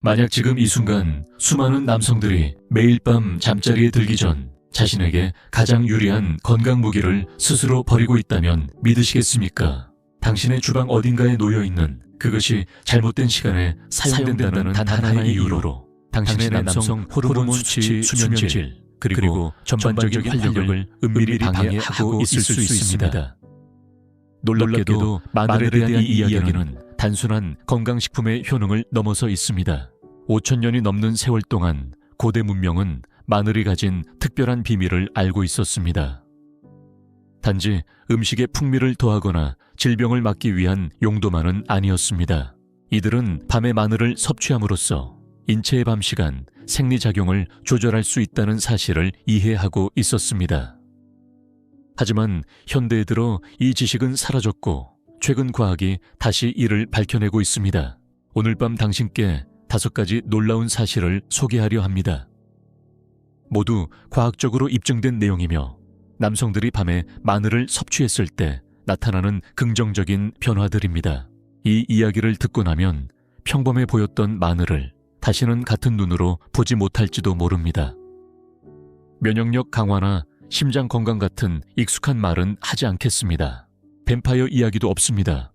만약 지금 이 순간 수많은 남성들이 매일 밤 잠자리에 들기 전 자신에게 가장 유리한 건강 무기를 스스로 버리고 있다면 믿으시겠습니까? 당신의 주방 어딘가에 놓여 있는 그것이 잘못된 시간에 사용된다는 단 하나의 이유로 당신의 남성 호르몬 수치, 수면질, 그리고 전반적인 활력을 은밀히 방해하고 있을 수 있습니다. 놀랍게도 마늘에 대한 이 이야기는 단순한 건강식품의 효능을 넘어서 있습니다. 5천 년이 넘는 세월 동안 고대 문명은 마늘이 가진 특별한 비밀을 알고 있었습니다. 단지 음식에 풍미를 더하거나 질병을 막기 위한 용도만은 아니었습니다. 이들은 밤에 마늘을 섭취함으로써 인체의 밤 시간 생리작용을 조절할 수 있다는 사실을 이해하고 있었습니다. 하지만 현대에 들어 이 지식은 사라졌고 최근 과학이 다시 이를 밝혀내고 있습니다. 오늘 밤 당신께 다섯 가지 놀라운 사실을 소개하려 합니다. 모두 과학적으로 입증된 내용이며 남성들이 밤에 마늘을 섭취했을 때 나타나는 긍정적인 변화들입니다. 이 이야기를 듣고 나면 평범해 보였던 마늘을 다시는 같은 눈으로 보지 못할지도 모릅니다. 면역력 강화나 심장 건강 같은 익숙한 말은 하지 않겠습니다. 뱀파이어 이야기도 없습니다.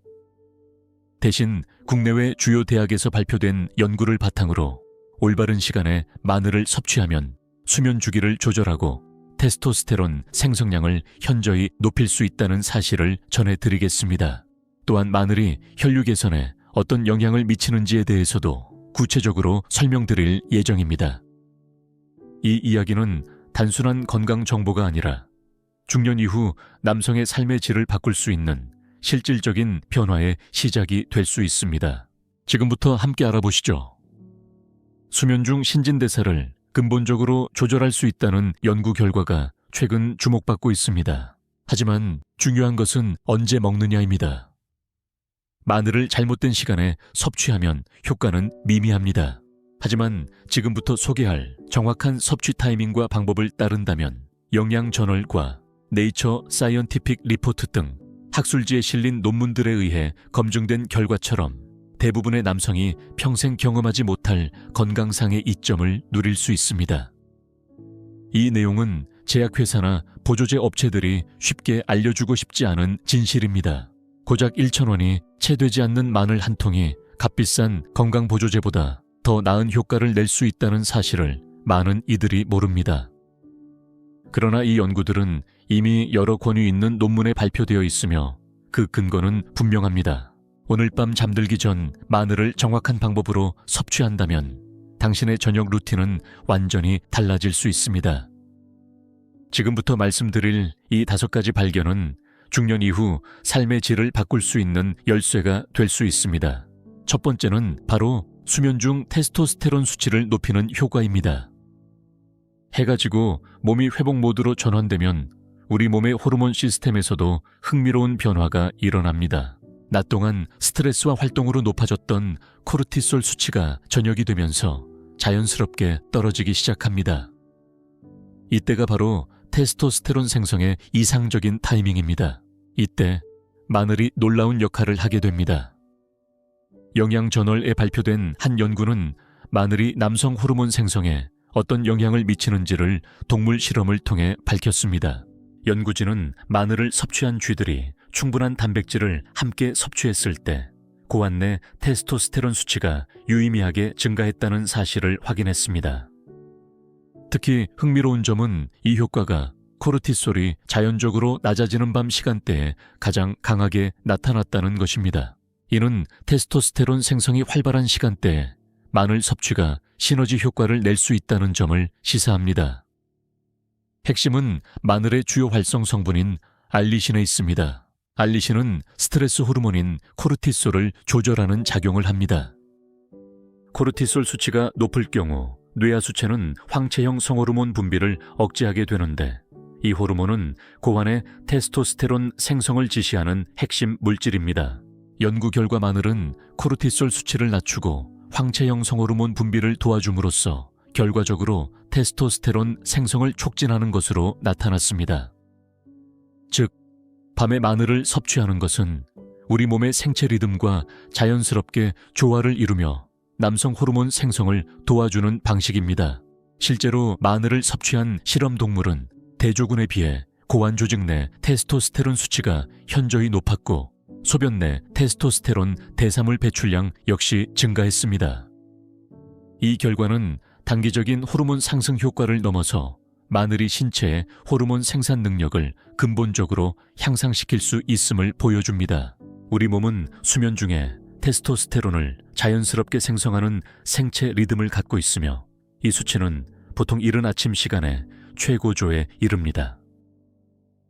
대신 국내외 주요 대학에서 발표된 연구를 바탕으로 올바른 시간에 마늘을 섭취하면 수면 주기를 조절하고 테스토스테론 생성량을 현저히 높일 수 있다는 사실을 전해드리겠습니다. 또한 마늘이 혈류 개선에 어떤 영향을 미치는지에 대해서도 구체적으로 설명드릴 예정입니다. 이 이야기는 단순한 건강 정보가 아니라 중년 이후 남성의 삶의 질을 바꿀 수 있는 실질적인 변화의 시작이 될 수 있습니다. 지금부터 함께 알아보시죠. 수면 중 신진대사를 근본적으로 조절할 수 있다는 연구 결과가 최근 주목받고 있습니다. 하지만 중요한 것은 언제 먹느냐입니다. 마늘을 잘못된 시간에 섭취하면 효과는 미미합니다. 하지만 지금부터 소개할 정확한 섭취 타이밍과 방법을 따른다면 영양 저널과 네이처 사이언티픽 리포트 등 학술지에 실린 논문들에 의해 검증된 결과처럼 대부분의 남성이 평생 경험하지 못할 건강상의 이점을 누릴 수 있습니다. 이 내용은 제약회사나 보조제 업체들이 쉽게 알려주고 싶지 않은 진실입니다. 고작 1,000원이 채 되지 않는 마늘 한 통이 값비싼 건강보조제보다 더 나은 효과를 낼 수 있다는 사실을 많은 이들이 모릅니다. 그러나 이 연구들은 이미 여러 권유 있는 논문에 발표되어 있으며 그 근거는 분명합니다. 오늘 밤 잠들기 전 마늘을 정확한 방법으로 섭취한다면 당신의 저녁 루틴은 완전히 달라질 수 있습니다. 지금부터 말씀드릴 이 다섯 가지 발견은 중년 이후 삶의 질을 바꿀 수 있는 열쇠가 될 수 있습니다. 첫 번째는 바로 수면 중 테스토스테론 수치를 높이는 효과입니다. 해가 지고 몸이 회복 모드로 전환되면 우리 몸의 호르몬 시스템에서도 흥미로운 변화가 일어납니다. 낮 동안 스트레스와 활동으로 높아졌던 코르티솔 수치가 저녁이 되면서 자연스럽게 떨어지기 시작합니다. 이때가 바로 테스토스테론 생성의 이상적인 타이밍입니다. 이때 마늘이 놀라운 역할을 하게 됩니다. 영양저널에 발표된 한 연구는 마늘이 남성 호르몬 생성에 어떤 영향을 미치는지를 동물 실험을 통해 밝혔습니다. 연구진은 마늘을 섭취한 쥐들이 충분한 단백질을 함께 섭취했을 때 고환 내 테스토스테론 수치가 유의미하게 증가했다는 사실을 확인했습니다. 특히 흥미로운 점은 이 효과가 코르티솔이 자연적으로 낮아지는 밤 시간대에 가장 강하게 나타났다는 것입니다. 이는 테스토스테론 생성이 활발한 시간대에 마늘 섭취가 시너지 효과를 낼 수 있다는 점을 시사합니다. 핵심은 마늘의 주요 활성 성분인 알리신에 있습니다. 알리신은 스트레스 호르몬인 코르티솔을 조절하는 작용을 합니다. 코르티솔 수치가 높을 경우 뇌하수체는 황체형 성호르몬 분비를 억제하게 되는데 이 호르몬은 고환의 테스토스테론 생성을 지시하는 핵심 물질입니다. 연구 결과 마늘은 코르티솔 수치를 낮추고 황체형 성호르몬 분비를 도와줌으로써 결과적으로 테스토스테론 생성을 촉진하는 것으로 나타났습니다. 즉, 밤에 마늘을 섭취하는 것은 우리 몸의 생체 리듬과 자연스럽게 조화를 이루며 남성 호르몬 생성을 도와주는 방식입니다. 실제로 마늘을 섭취한 실험 동물은 대조군에 비해 고환 조직 내 테스토스테론 수치가 현저히 높았고 소변 내 테스토스테론 대사물 배출량 역시 증가했습니다. 이 결과는 단기적인 호르몬 상승 효과를 넘어서 마늘이 신체의 호르몬 생산 능력을 근본적으로 향상시킬 수 있음을 보여줍니다. 우리 몸은 수면 중에 테스토스테론을 자연스럽게 생성하는 생체 리듬을 갖고 있으며 이 수치는 보통 이른 아침 시간에 최고조에 이릅니다.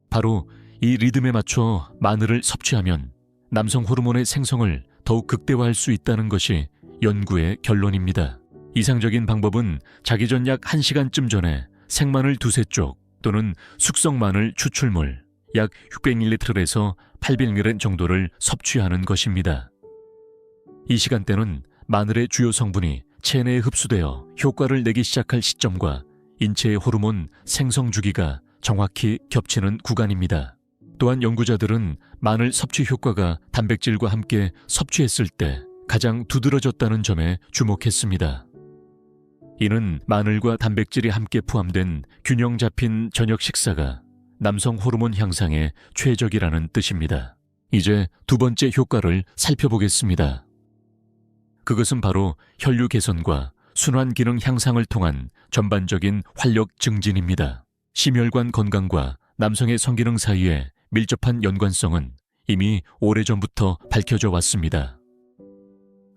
바로 이 리듬에 맞춰 마늘을 섭취하면 남성 호르몬의 생성을 더욱 극대화할 수 있다는 것이 연구의 결론입니다. 이상적인 방법은 자기 전 약 1시간쯤 전에 생마늘 두세 쪽 또는 숙성 마늘 추출물 약 600ml에서 800ml 정도를 섭취하는 것입니다. 이 시간대는 마늘의 주요 성분이 체내에 흡수되어 효과를 내기 시작할 시점과 인체의 호르몬 생성 주기가 정확히 겹치는 구간입니다. 또한 연구자들은 마늘 섭취 효과가 단백질과 함께 섭취했을 때 가장 두드러졌다는 점에 주목했습니다. 이는 마늘과 단백질이 함께 포함된 균형 잡힌 저녁 식사가 남성 호르몬 향상에 최적이라는 뜻입니다. 이제 두 번째 효과를 살펴보겠습니다. 그것은 바로 혈류 개선과 순환 기능 향상을 통한 전반적인 활력 증진입니다. 심혈관 건강과 남성의 성기능 사이에 밀접한 연관성은 이미 오래전부터 밝혀져 왔습니다.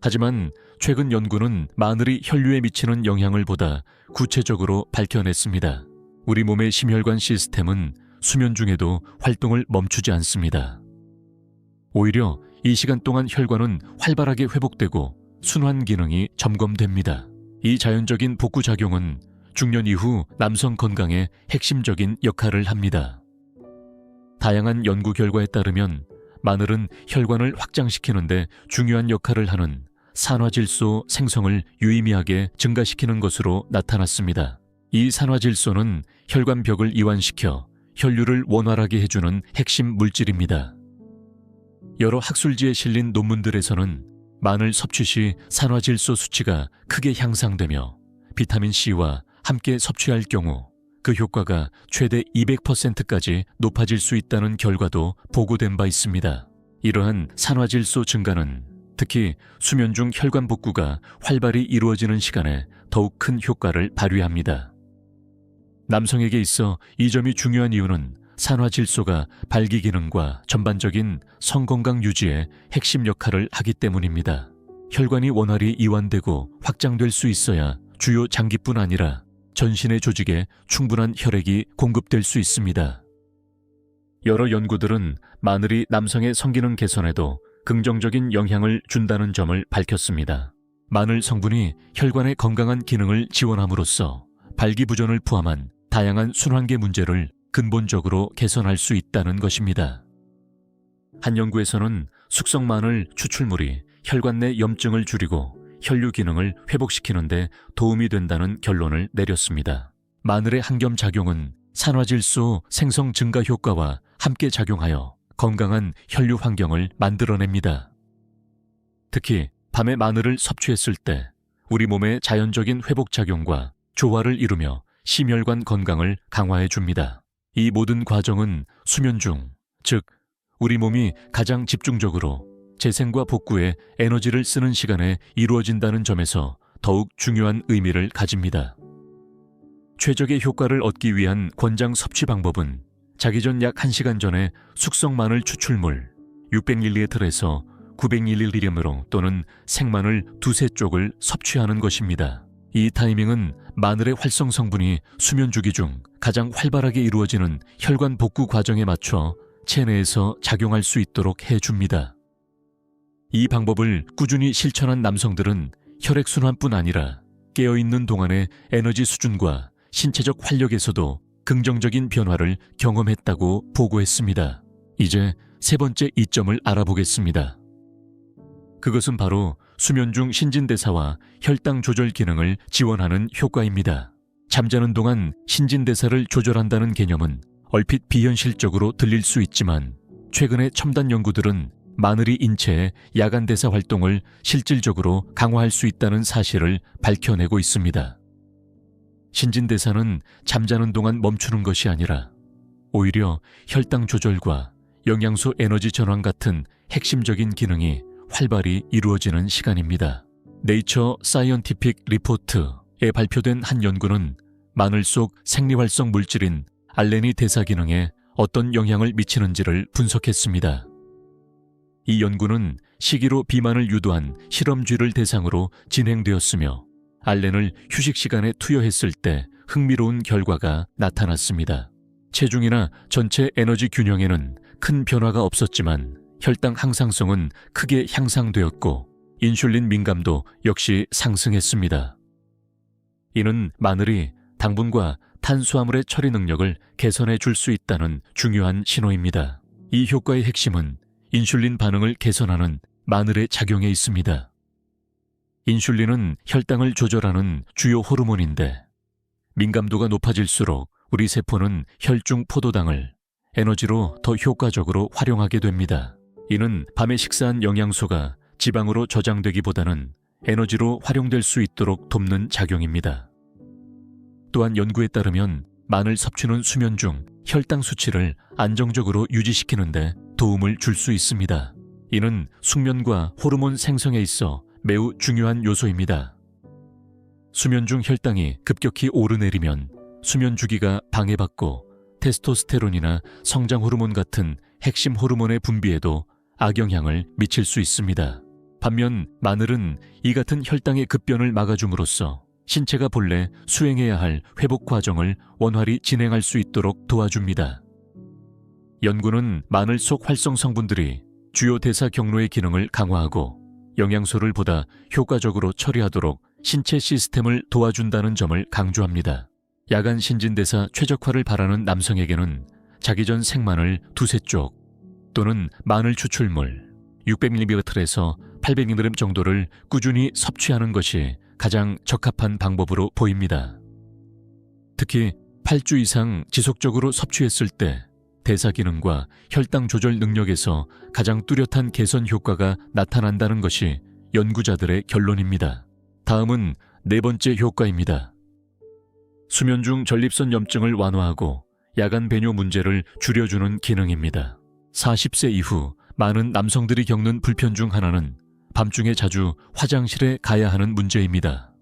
하지만 최근 연구는 마늘이 혈류에 미치는 영향을 보다 구체적으로 밝혀냈습니다. 우리 몸의 심혈관 시스템은 수면 중에도 활동을 멈추지 않습니다. 오히려 이 시간 동안 혈관은 활발하게 회복되고 순환 기능이 점검됩니다. 이 자연적인 복구 작용은 중년 이후 남성 건강에 핵심적인 역할을 합니다. 다양한 연구 결과에 따르면 마늘은 혈관을 확장시키는데 중요한 역할을 하는 산화질소 생성을 유의미하게 증가시키는 것으로 나타났습니다. 이 산화질소는 혈관벽을 이완시켜 혈류를 원활하게 해주는 핵심 물질입니다. 여러 학술지에 실린 논문들에서는 마늘 섭취 시 산화질소 수치가 크게 향상되며 비타민 C와 함께 섭취할 경우 그 효과가 최대 200%까지 높아질 수 있다는 결과도 보고된 바 있습니다. 이러한 산화질소 증가는 특히 수면 중 혈관 복구가 활발히 이루어지는 시간에 더욱 큰 효과를 발휘합니다. 남성에게 있어 이 점이 중요한 이유는 산화질소가 발기 기능과 전반적인 성건강 유지에 핵심 역할을 하기 때문입니다. 혈관이 원활히 이완되고 확장될 수 있어야 주요 장기뿐 아니라 전신의 조직에 충분한 혈액이 공급될 수 있습니다. 여러 연구들은 마늘이 남성의 성기능 개선에도 긍정적인 영향을 준다는 점을 밝혔습니다. 마늘 성분이 혈관의 건강한 기능을 지원함으로써 발기부전을 포함한 다양한 순환계 문제를 근본적으로 개선할 수 있다는 것입니다. 한 연구에서는 숙성 마늘 추출물이 혈관 내 염증을 줄이고 혈류 기능을 회복시키는데 도움이 된다는 결론을 내렸습니다. 마늘의 항염 작용은 산화질소 생성 증가 효과와 함께 작용하여 건강한 혈류 환경을 만들어냅니다. 특히 밤에 마늘을 섭취했을 때 우리 몸의 자연적인 회복 작용과 조화를 이루며 심혈관 건강을 강화해 줍니다. 이 모든 과정은 수면 중, 즉, 우리 몸이 가장 집중적으로 재생과 복구에 에너지를 쓰는 시간에 이루어진다는 점에서 더욱 중요한 의미를 가집니다. 최적의 효과를 얻기 위한 권장 섭취 방법은 자기 전 약 1시간 전에 숙성 마늘 추출물 600ml에서 900ml으로 또는 생마늘 두세 쪽을 섭취하는 것입니다. 이 타이밍은 마늘의 활성 성분이 수면 주기 중 가장 활발하게 이루어지는 혈관 복구 과정에 맞춰 체내에서 작용할 수 있도록 해줍니다. 이 방법을 꾸준히 실천한 남성들은 혈액순환뿐 아니라 깨어있는 동안의 에너지 수준과 신체적 활력에서도 긍정적인 변화를 경험했다고 보고했습니다. 이제 세 번째 이점을 알아보겠습니다. 그것은 바로 수면 중 신진대사와 혈당 조절 기능을 지원하는 효과입니다. 잠자는 동안 신진대사를 조절한다는 개념은 얼핏 비현실적으로 들릴 수 있지만 최근의 첨단 연구들은 마늘이 인체의 야간 대사 활동을 실질적으로 강화할 수 있다는 사실을 밝혀내고 있습니다. 신진대사는 잠자는 동안 멈추는 것이 아니라 오히려 혈당 조절과 영양소 에너지 전환 같은 핵심적인 기능이 활발히 이루어지는 시간입니다. 네이처 사이언티픽 리포트에 발표된 한 연구는 마늘 속 생리활성 물질인 알레니 대사 기능에 어떤 영향을 미치는지를 분석했습니다. 이 연구는 시기로 비만을 유도한 실험쥐를 대상으로 진행되었으며 알렌을 휴식 시간에 투여했을 때 흥미로운 결과가 나타났습니다. 체중이나 전체 에너지 균형에는 큰 변화가 없었지만 혈당 항상성은 크게 향상되었고 인슐린 민감도 역시 상승했습니다. 이는 마늘이 당분과 탄수화물의 처리 능력을 개선해 줄 수 있다는 중요한 신호입니다. 이 효과의 핵심은 인슐린 반응을 개선하는 마늘의 작용에 있습니다. 인슐린은 혈당을 조절하는 주요 호르몬인데 민감도가 높아질수록 우리 세포는 혈중 포도당을 에너지로 더 효과적으로 활용하게 됩니다. 이는 밤에 식사한 영양소가 지방으로 저장되기보다는 에너지로 활용될 수 있도록 돕는 작용입니다. 또한 연구에 따르면 마늘 섭취는 수면 중 혈당 수치를 안정적으로 유지시키는데 도움을 줄 수 있습니다. 이는 숙면과 호르몬 생성에 있어 매우 중요한 요소입니다. 수면 중 혈당이 급격히 오르내리면 수면 주기가 방해받고 테스토스테론이나 성장 호르몬 같은 핵심 호르몬의 분비에도 악영향을 미칠 수 있습니다. 반면 마늘은 이 같은 혈당의 급변을 막아줌으로써 신체가 본래 수행해야 할 회복 과정을 원활히 진행할 수 있도록 도와줍니다. 연구는 마늘 속 활성 성분들이 주요 대사 경로의 기능을 강화하고 영양소를 보다 효과적으로 처리하도록 신체 시스템을 도와준다는 점을 강조합니다. 야간 신진대사 최적화를 바라는 남성에게는 자기 전 생마늘 두세 쪽 또는 마늘 추출물 600ml에서 800mg 정도를 꾸준히 섭취하는 것이 가장 적합한 방법으로 보입니다. 특히 8주 이상 지속적으로 섭취했을 때 대사 기능과 혈당 조절 능력에서 가장 뚜렷한 개선 효과가 나타난다는 것이 연구자들의 결론입니다. 다음은 네 번째 효과입니다. 수면 중 전립선 염증을 완화하고 야간 배뇨 문제를 줄여주는 기능입니다. 40세 이후 많은 남성들이 겪는 불편 중 하나는 밤중에 자주 화장실에 가야 하는 문제입니다.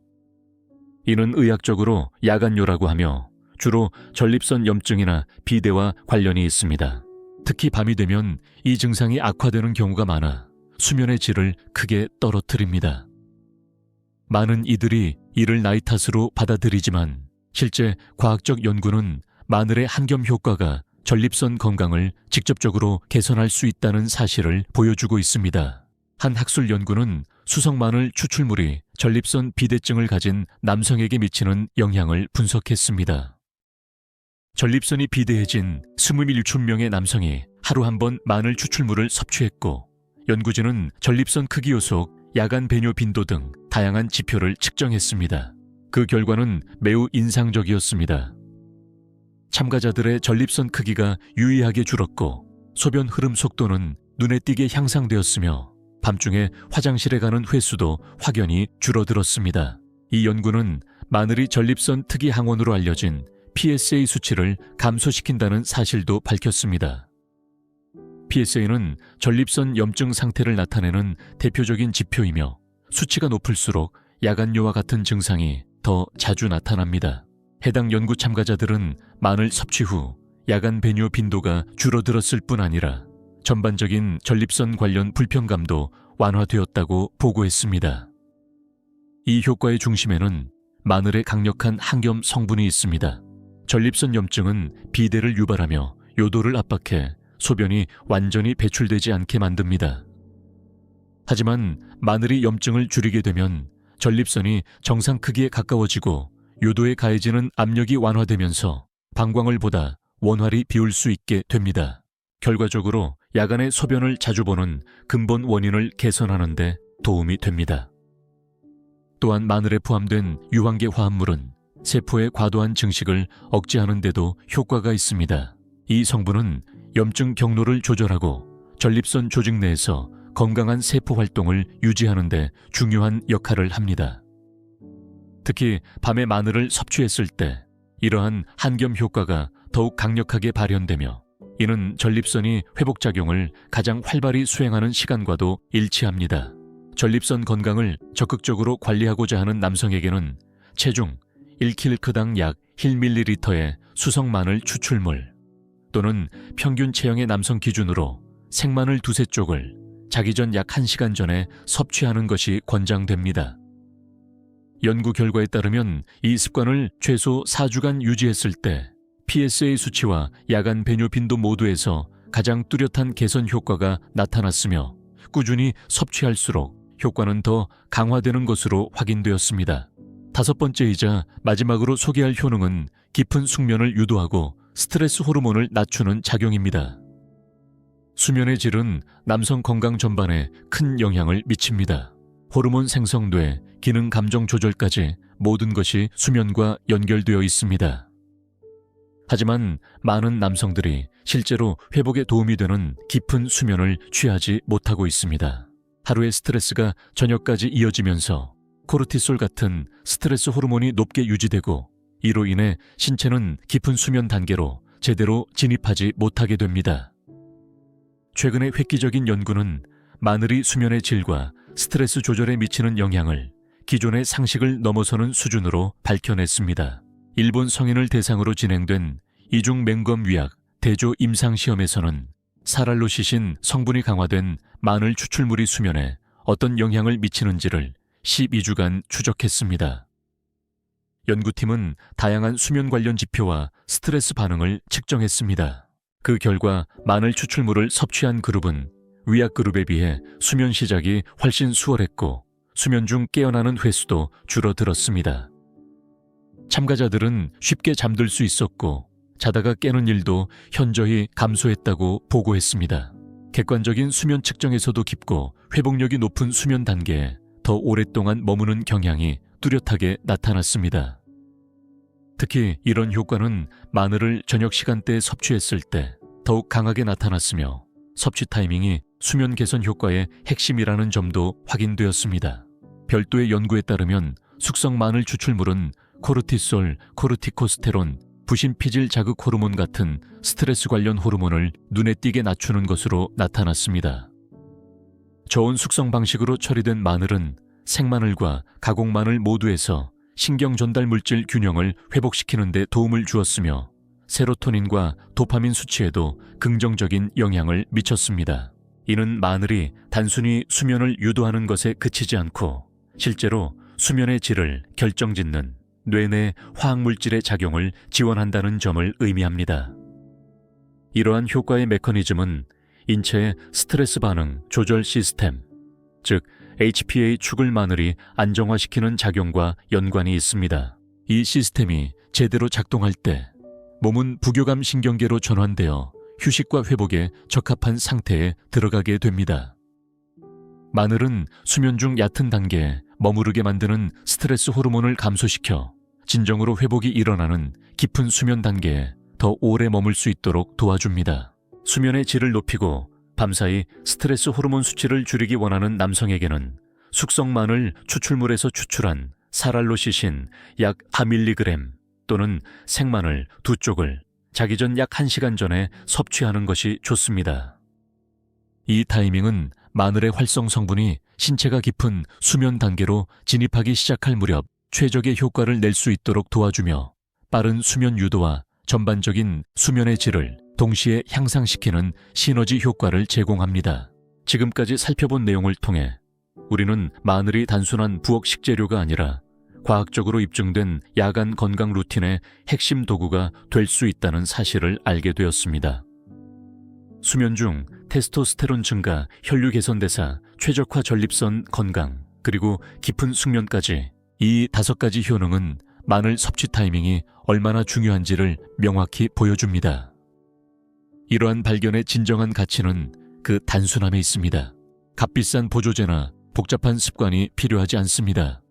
이는 의학적으로 야간요라고 하며 주로 전립선 염증이나 비대와 관련이 있습니다. 특히 밤이 되면 이 증상이 악화되는 경우가 많아 수면의 질을 크게 떨어뜨립니다. 많은 이들이 이를 나이 탓으로 받아들이지만 실제 과학적 연구는 마늘의 한겸 효과가 전립선 건강을 직접적으로 개선할 수 있다는 사실을 보여주고 있습니다. 한 학술 연구는 수성 마늘 추출물이 전립선 비대증을 가진 남성에게 미치는 영향을 분석했습니다. 전립선이 비대해진 21,000명의 남성이 하루 한 번 마늘 추출물을 섭취했고 연구진은 전립선 크기 요속, 야간 배뇨 빈도 등 다양한 지표를 측정했습니다. 그 결과는 매우 인상적이었습니다. 참가자들의 전립선 크기가 유의하게 줄었고 소변 흐름 속도는 눈에 띄게 향상되었으며 밤중에 화장실에 가는 횟수도 확연히 줄어들었습니다. 이 연구는 마늘이 전립선 특이 항원으로 알려진 PSA 수치를 감소시킨다는 사실도 밝혔습니다. PSA는 전립선 염증 상태를 나타내는 대표적인 지표이며 수치가 높을수록 야간요와 같은 증상이 더 자주 나타납니다. 해당 연구 참가자들은 마늘 섭취 후 야간 배뇨 빈도가 줄어들었을 뿐 아니라 전반적인 전립선 관련 불편감도 완화되었다고 보고했습니다. 이 효과의 중심에는 마늘의 강력한 항염 성분이 있습니다. 전립선 염증은 비대를 유발하며 요도를 압박해 소변이 완전히 배출되지 않게 만듭니다. 하지만 마늘이 염증을 줄이게 되면 전립선이 정상 크기에 가까워지고 요도에 가해지는 압력이 완화되면서 방광을 보다 원활히 비울 수 있게 됩니다. 결과적으로 야간에 소변을 자주 보는 근본 원인을 개선하는 데 도움이 됩니다. 또한 마늘에 포함된 유황계 화합물은 세포의 과도한 증식을 억제하는 데도 효과가 있습니다. 이 성분은 염증 경로를 조절하고 전립선 조직 내에서 건강한 세포 활동을 유지하는 데 중요한 역할을 합니다. 특히 밤에 마늘을 섭취했을 때 이러한 한겸 효과가 더욱 강력하게 발현되며 이는 전립선이 회복작용을 가장 활발히 수행하는 시간과도 일치합니다. 전립선 건강을 적극적으로 관리하고자 하는 남성에게는 체중 1kg당 약 1ml의 수성 마늘 추출물 또는 평균 체형의 남성 기준으로 생마늘 두세 쪽을 자기 전 약 1시간 전에 섭취하는 것이 권장됩니다. 연구 결과에 따르면 이 습관을 최소 4주간 유지했을 때 PSA 수치와 야간 배뇨 빈도 모두에서 가장 뚜렷한 개선 효과가 나타났으며 꾸준히 섭취할수록 효과는 더 강화되는 것으로 확인되었습니다. 다섯 번째이자 마지막으로 소개할 효능은 깊은 숙면을 유도하고 스트레스 호르몬을 낮추는 작용입니다. 수면의 질은 남성 건강 전반에 큰 영향을 미칩니다. 호르몬 생성돼 기능 감정 조절까지 모든 것이 수면과 연결되어 있습니다. 하지만 많은 남성들이 실제로 회복에 도움이 되는 깊은 수면을 취하지 못하고 있습니다. 하루의 스트레스가 저녁까지 이어지면서 코르티솔 같은 스트레스 호르몬이 높게 유지되고 이로 인해 신체는 깊은 수면 단계로 제대로 진입하지 못하게 됩니다. 최근의 획기적인 연구는 마늘이 수면의 질과 스트레스 조절에 미치는 영향을 기존의 상식을 넘어서는 수준으로 밝혀냈습니다. 일본 성인을 대상으로 진행된 이중 맹검 위약 대조 임상 시험에서는 사랄로시신 성분이 강화된 마늘 추출물이 수면에 어떤 영향을 미치는지를 12주간 추적했습니다. 연구팀은 다양한 수면 관련 지표와 스트레스 반응을 측정했습니다. 그 결과 마늘 추출물을 섭취한 그룹은 위약 그룹에 비해 수면 시작이 훨씬 수월했고 수면 중 깨어나는 횟수도 줄어들었습니다. 참가자들은 쉽게 잠들 수 있었고 자다가 깨는 일도 현저히 감소했다고 보고했습니다. 객관적인 수면 측정에서도 깊고 회복력이 높은 수면 단계에 더 오랫동안 머무는 경향이 뚜렷하게 나타났습니다. 특히 이런 효과는 마늘을 저녁 시간대에 섭취했을 때 더욱 강하게 나타났으며 섭취 타이밍이 수면 개선 효과의 핵심이라는 점도 확인되었습니다. 별도의 연구에 따르면 숙성 마늘 추출물은 코르티솔, 코르티코스테론, 부신피질 자극 호르몬 같은 스트레스 관련 호르몬을 눈에 띄게 낮추는 것으로 나타났습니다. 저온 숙성 방식으로 처리된 마늘은 생마늘과 가공마늘 모두에서 신경 전달 물질 균형을 회복시키는 데 도움을 주었으며 세로토닌과 도파민 수치에도 긍정적인 영향을 미쳤습니다. 이는 마늘이 단순히 수면을 유도하는 것에 그치지 않고 실제로 수면의 질을 결정짓는 뇌내 화학물질의 작용을 지원한다는 점을 의미합니다. 이러한 효과의 메커니즘은 인체의 스트레스 반응 조절 시스템, 즉 HPA 축을 마늘이 안정화시키는 작용과 연관이 있습니다. 이 시스템이 제대로 작동할 때 몸은 부교감 신경계로 전환되어 휴식과 회복에 적합한 상태에 들어가게 됩니다. 마늘은 수면 중 얕은 단계에 머무르게 만드는 스트레스 호르몬을 감소시켜 진정으로 회복이 일어나는 깊은 수면 단계에 더 오래 머물 수 있도록 도와줍니다. 수면의 질을 높이고 밤사이 스트레스 호르몬 수치를 줄이기 원하는 남성에게는 숙성 마늘 추출물에서 추출한 사랄로시신 약 4mg 또는 생마늘 두 쪽을 자기 전 약 1시간 전에 섭취하는 것이 좋습니다. 이 타이밍은 마늘의 활성 성분이 신체가 깊은 수면 단계로 진입하기 시작할 무렵 최적의 효과를 낼 수 있도록 도와주며 빠른 수면 유도와 전반적인 수면의 질을 동시에 향상시키는 시너지 효과를 제공합니다. 지금까지 살펴본 내용을 통해 우리는 마늘이 단순한 부엌 식재료가 아니라 과학적으로 입증된 야간 건강 루틴의 핵심 도구가 될 수 있다는 사실을 알게 되었습니다. 수면 중 테스토스테론 증가, 혈류 개선 대사, 최적화 전립선 건강, 그리고 깊은 숙면까지 이 다섯 가지 효능은 마늘 섭취 타이밍이 얼마나 중요한지를 명확히 보여줍니다. 이러한 발견의 진정한 가치는 그 단순함에 있습니다. 값비싼 보조제나 복잡한 습관이 필요하지 않습니다.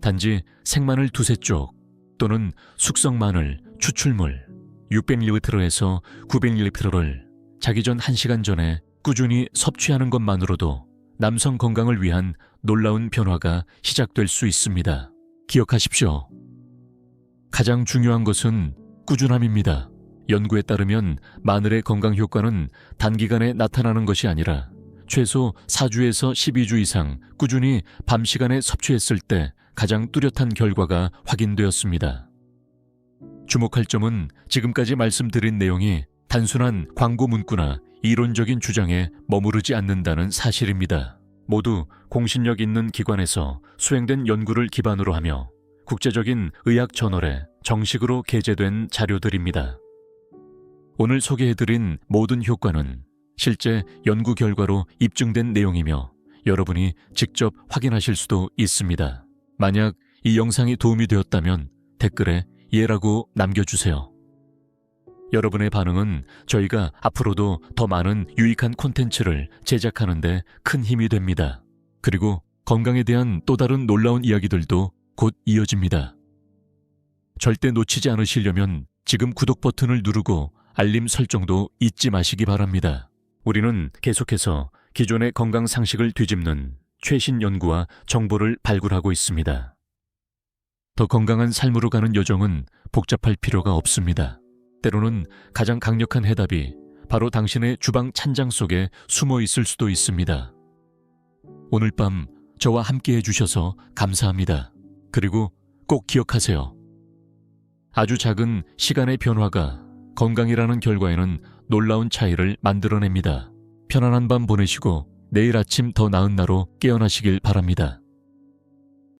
단지 생마늘 두세 쪽 또는 숙성 마늘 추출물 600ml에서 900ml를 자기 전 1시간 전에 꾸준히 섭취하는 것만으로도 남성 건강을 위한 놀라운 변화가 시작될 수 있습니다. 기억하십시오. 가장 중요한 것은 꾸준함입니다. 연구에 따르면 마늘의 건강 효과는 단기간에 나타나는 것이 아니라 최소 4주에서 12주 이상 꾸준히 밤 시간에 섭취했을 때 가장 뚜렷한 결과가 확인되었습니다. 주목할 점은 지금까지 말씀드린 내용이 단순한 광고 문구나 이론적인 주장에 머무르지 않는다는 사실입니다. 모두 공신력 있는 기관에서 수행된 연구를 기반으로 하며 국제적인 의학 저널에 정식으로 게재된 자료들입니다. 오늘 소개해드린 모든 효과는 실제 연구 결과로 입증된 내용이며 여러분이 직접 확인하실 수도 있습니다. 만약 이 영상이 도움이 되었다면 댓글에 예라고 남겨주세요. 여러분의 반응은 저희가 앞으로도 더 많은 유익한 콘텐츠를 제작하는데 큰 힘이 됩니다. 그리고 건강에 대한 또 다른 놀라운 이야기들도 곧 이어집니다. 절대 놓치지 않으시려면 지금 구독 버튼을 누르고 알림 설정도 잊지 마시기 바랍니다. 우리는 계속해서 기존의 건강 상식을 뒤집는 최신 연구와 정보를 발굴하고 있습니다. 더 건강한 삶으로 가는 여정은 복잡할 필요가 없습니다. 때로는 가장 강력한 해답이 바로 당신의 주방 찬장 속에 숨어 있을 수도 있습니다. 오늘 밤 저와 함께 해주셔서 감사합니다. 그리고 꼭 기억하세요. 아주 작은 시간의 변화가 건강이라는 결과에는 놀라운 차이를 만들어냅니다. 편안한 밤 보내시고 내일 아침 더 나은 나로 깨어나시길 바랍니다.